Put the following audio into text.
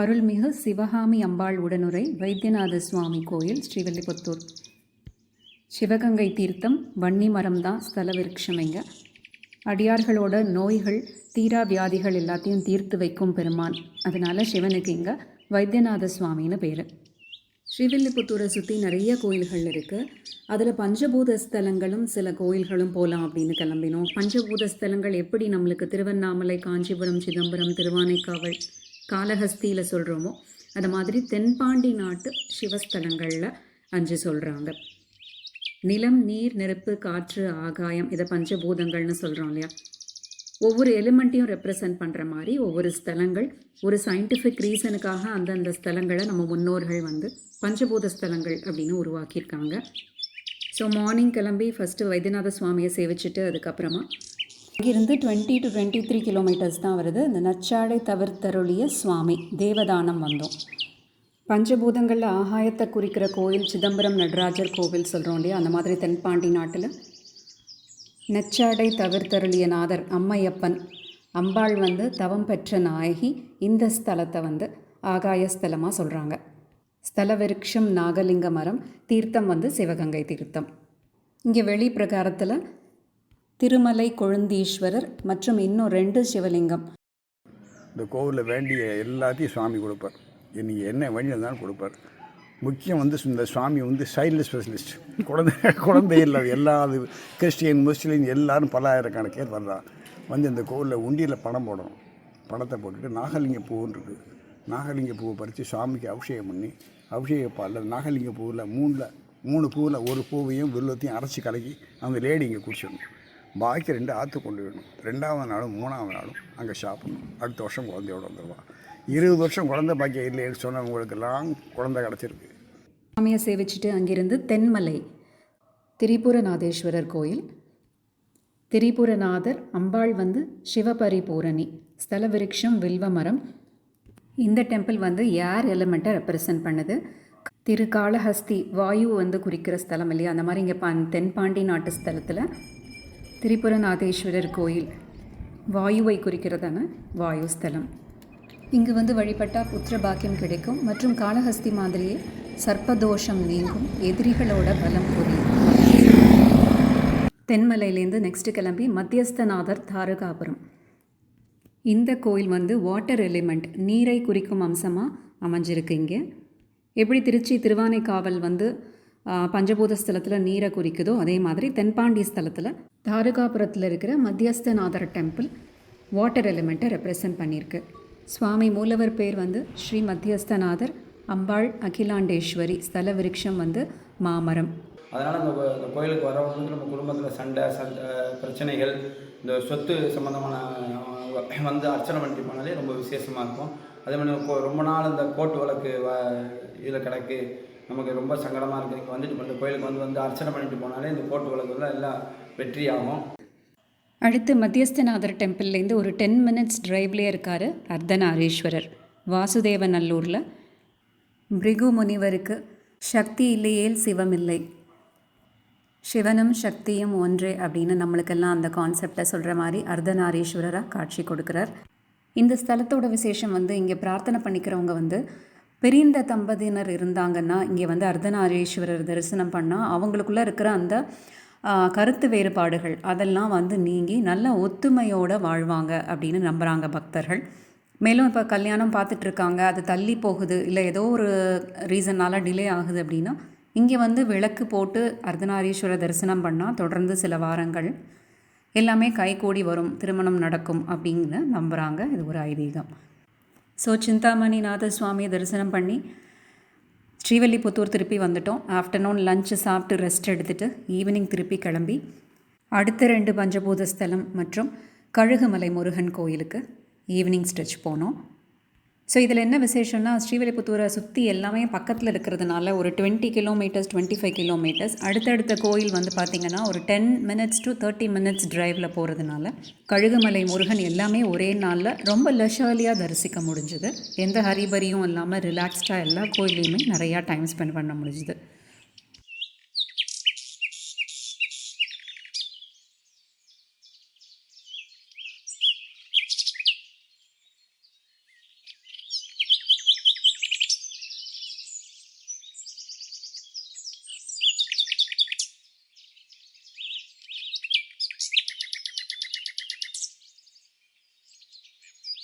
அருள்மிகு சிவகாமி அம்பாள் உடனுரை வைத்தியநாத சுவாமி கோயில் ஸ்ரீவில்லிபுத்தூர். சிவகங்கை தீர்த்தம் வன்னி மரம்தான் ஸ்தல விருட்சமைங்க. அடியார்களோட நோய்கள் தீரா வியாதிகள் எல்லாத்தையும் தீர்த்து வைக்கும் பெருமான் அதனால் சிவனுக்கு இங்கே வைத்தியநாத சுவாமின்னு பேர். ஸ்ரீவில்லிபுத்தூரை சுற்றி நிறைய கோயில்கள் இருக்குது அதில் பஞ்சபூத ஸ்தலங்களும் சில கோயில்களும் போகலாம் அப்படின்னு கிளம்பினோம். பஞ்சபூத ஸ்தலங்கள் எப்படி நம்மளுக்கு திருவண்ணாமலை காஞ்சிபுரம் சிதம்பரம் திருவானைக்காவல் காளஹஸ்தியில் சொல்கிறோமோ அது மாதிரி தென்பாண்டி நாட்டு சிவஸ்தலங்களில் அஞ்சு சொல்கிறாங்க நிலம் நீர் நெருப்பு காற்று ஆகாயம் இதை பஞ்சபூதங்கள்னு சொல்கிறோம் இல்லையா? ஒவ்வொரு எலிமெண்ட்டையும் ரெப்ரசன்ட் பண்ணுற மாதிரி ஒவ்வொரு ஸ்தலங்கள் ஒரு சயின்டிஃபிக் ரீசனுக்காக அந்தந்த ஸ்தலங்களை நம்ம முன்னோர்கள் வந்து பஞ்சபூத ஸ்தலங்கள் அப்படின்னு உருவாக்கியிருக்காங்க. ஸோ மார்னிங் கிளம்பி ஃபஸ்ட்டு வைத்தியநாத சுவாமியை சேவிச்சுட்டு அதுக்கப்புறமா இங்கிருந்து twenty to twenty three kilometres தான் வருது. இந்த நச்சாடை தவிர்த்தருளிய சுவாமி தேவதானம் வந்தோம். பஞ்சபூதங்களில் ஆகாயத்தை குறிக்கிற கோயில் சிதம்பரம் நடராஜர் கோவில் சொல்கிறோம் இல்லையா? அந்த மாதிரி தென்பாண்டி நாட்டில். நச்சாடை தவிர்த்தருளிய நாதர் அம்மையப்பன் அம்பாள் வந்து தவம் பெற்ற நாயகி இந்த ஸ்தலத்தை வந்து ஆகாய ஸ்தலமாக சொல்கிறாங்க ஸ்தல விருட்சம் நாகலிங்க மரம் தீர்த்தம் வந்து சிவகங்கை தீர்த்தம். இங்கே வெளி பிரகாரத்தில் திருமலை கொழுந்தீஸ்வரர் மற்றும் இன்னும் ரெண்டு சிவலிங்கம். இந்த கோவிலில் வேண்டிய எல்லாத்தையும் சுவாமி கொடுப்பார். நீங்கள் என்ன வேண்டி இருந்தாலும் கொடுப்பார். முக்கியம் வந்து இந்த சுவாமி வந்து சைல்டு ஸ்பெஷலிஸ்ட் குழந்தை குழந்தை இல்லை எல்லா அது கிறிஸ்டியன் முஸ்லீம் எல்லாரும் பல்லாயிரக்கணக்கே வர்றான் வந்து இந்த கோவிலில் உண்டியில் பணம் போடணும். பணத்தை போட்டுட்டு நாகலிங்க பூன்னு இருக்குது நாகலிங்க பூவை பறித்து சுவாமிக்கு அபிஷேகம் பண்ணி அபிஷேக பாலில் நாகலிங்க பூவில் மூணில் மூணு பூவில் ஒரு பூவையும் வில்லத்தையும் அரைச்சி கலக்கி அந்த லேடி இங்கே குடிச்சிடணும். பாக்கி ரெண்டு ஆற்று கொண்டு வேணும் ரெண்டாவது நாளும் மூணாவது நாளும் அங்கே சாப்பிடணும். அடுத்த வருஷம் குழந்தையோட வந்துடுவான் இருபது வருஷம் குழந்தை பாக்கியம் இல்லைன்னு சொன்னவங்களுக்கெல்லாம் குழந்தை கிடச்சிருக்கு. சாமியை சேவிச்சுட்டு அங்கிருந்து தென்மலை திரிபுரநாதேஸ்வரர் கோயில். திரிபுரநாதர் அம்பாள் வந்து சிவபரிபூரணி ஸ்தல விருட்சம் வில்வமரம். இந்த டெம்பிள் வந்து ஏர் எலிமெண்ட்டை ரெப்ரசன்ட் பண்ணுது. திருக்காளஹஸ்தி வாயு வந்து குறிக்கிற ஸ்தலம் இல்லையா? அந்த மாதிரி இங்கே பா தென்பாண்டி நாட்டு ஸ்தலத்தில் திரிபுரநாதேஸ்வரர் கோயில். வாயுவை குறிக்கிறதான வாயு ஸ்தலம் இங்கு வந்து வழிபட்டால் புத்திர பாக்கியம் கிடைக்கும் மற்றும் காளஹஸ்தி மாதிரியே சர்ப்பதோஷம் நீங்கும் எதிரிகளோட பலம் புரியும். தென்மலையிலேருந்து நெக்ஸ்ட் கிளம்பி மத்தியஸ்தநாதர் தாரகாபுரம். இந்த கோயில் வந்து வாட்டர் எலிமெண்ட் நீரை குறிக்கும் அம்சமாக அமைஞ்சிருக்கு இங்கே. எப்படி திருச்சி திருவானைக்காவல் வந்து பஞ்சபூத ஸ்தலத்தில் நீரை குறிக்குதோ அதே மாதிரி தென்பாண்டி ஸ்தலத்தில் தாரகாபுரத்தில் இருக்கிற மத்தியஸ்தநாதர் டெம்பிள் வாட்டர் எலிமெண்ட்டை ரெப்ரசன்ட் பண்ணியிருக்கு. சுவாமி மூலவர் பேர் வந்து ஸ்ரீ மத்தியஸ்தநாதர் அம்பாள் அகிலாண்டேஸ்வரி ஸ்தல விருட்சம் வந்து மாமரம். அதனால் இந்த இந்த கோயிலுக்கு வரவங்க வந்து நம்ம குடும்பத்தில் சண்டை சண்டை பிரச்சனைகள் இந்த சொத்து சம்மந்தமான வந்து அர்ச்சனை பண்ணிட்டு போனாலே ரொம்ப விசேஷமாக இருக்கும். அதே மாதிரி கொ- ரொம்ப நாள் இந்த கோட்டு வழக்கு வ இதில் கிடக்கு. நமக்கு ரொம்ப சங்கடமாக இருக்குது இங்கே வந்துட்டு இந்த கோயிலுக்கு வந்து வந்து அர்ச்சனை பண்ணிட்டு போனாலே இந்த கோட்டு வழக்குலாம் எல்லாம் வெற்றியாகும். அடுத்து மத்தியஸ்தநாதர் டெம்பிள்லேருந்து ஒரு டென் மினிட்ஸ் ட்ரைவ்லேயே இருக்கார் அர்த்தநாரீஸ்வரர் வாசுதேவநல்லூரில். பிரிகு முனிவருக்கு சக்தி இல்லையேல் சிவம் இல்லை சிவனும் சக்தியும் ஒன்றே அப்படின்னு நம்மளுக்கெல்லாம் அந்த கான்செப்டை சொல்கிற மாதிரி அர்த்தநாரீஸ்வரராக காட்சி கொடுக்குறார். இந்த ஸ்தலத்தோட விசேஷம் வந்து இங்கே பிரார்த்தனை பண்ணிக்கிறவங்க வந்து பிரிந்த தம்பதியினர் இருந்தாங்கன்னா இங்கே வந்து அர்த்தநாரீஸ்வரர் தரிசனம் பண்ணால் அவங்களுக்குள்ளே இருக்கிற அந்த கருத்து வேறுபாடுகள் அதெல்லாம் வந்து நீங்கி நல்ல ஒத்துமையோடு வாழ்வாங்க அப்படின்னு நம்புகிறாங்க பக்தர்கள். மேலும் இப்போ கல்யாணம் பார்த்துட்டு இருக்காங்க அது தள்ளி போகுது இல்லை ஏதோ ஒரு ரீசன்னால் டிலே ஆகுது அப்படின்னா இங்கே வந்து விளக்கு போட்டு அர்த்தநாரீஸ்வரர் தரிசனம் பண்ணால் தொடர்ந்து சில வாரங்கள் எல்லாமே கைகூடி வரும் திருமணம் நடக்கும் அப்படின்னு நம்புகிறாங்க இது ஒரு ஐதீகம். ஸோ சிந்தாமணிநாத சுவாமியை தரிசனம் பண்ணி ஸ்ரீவல்லிபுத்தூர் திருப்பி வந்துட்டோம். ஆஃப்டர்நூன் லஞ்சு சாப்பிட்டு ரெஸ்ட் எடுத்துகிட்டு ஈவினிங் திருப்பி கிளம்பி. அடுத்த ரெண்டு பஞ்சபூத ஸ்தலம் மற்றும் கழுகுமலை முருகன் கோயிலுக்கு ஈவினிங் ஸ்ட்ரெச் போனோம். ஸோ இதில் என்ன விசேஷம்னா ஸ்ரீவில்லிபுத்தூரை சுற்றி எல்லாமே பக்கத்தில் இருக்கிறதுனால ஒரு twenty kilometres twenty five kilometres அடுத்தடுத்த கோயில் வந்து பார்த்திங்கன்னா ஒரு ten minutes to thirty minutes ட்ரைவில் போகிறதுனால கழுகுமலை முருகன் எல்லாமே ஒரே நாளில் ரொம்ப லெஷர்லியாக தரிசிக்க முடிஞ்சுது. எந்த ஹரிபரியும் இல்லாமல் ரிலாக்ஸ்டாக எல்லா கோயிலையுமே நிறையா டைம் ஸ்பெண்ட் பண்ண முடிஞ்சுது.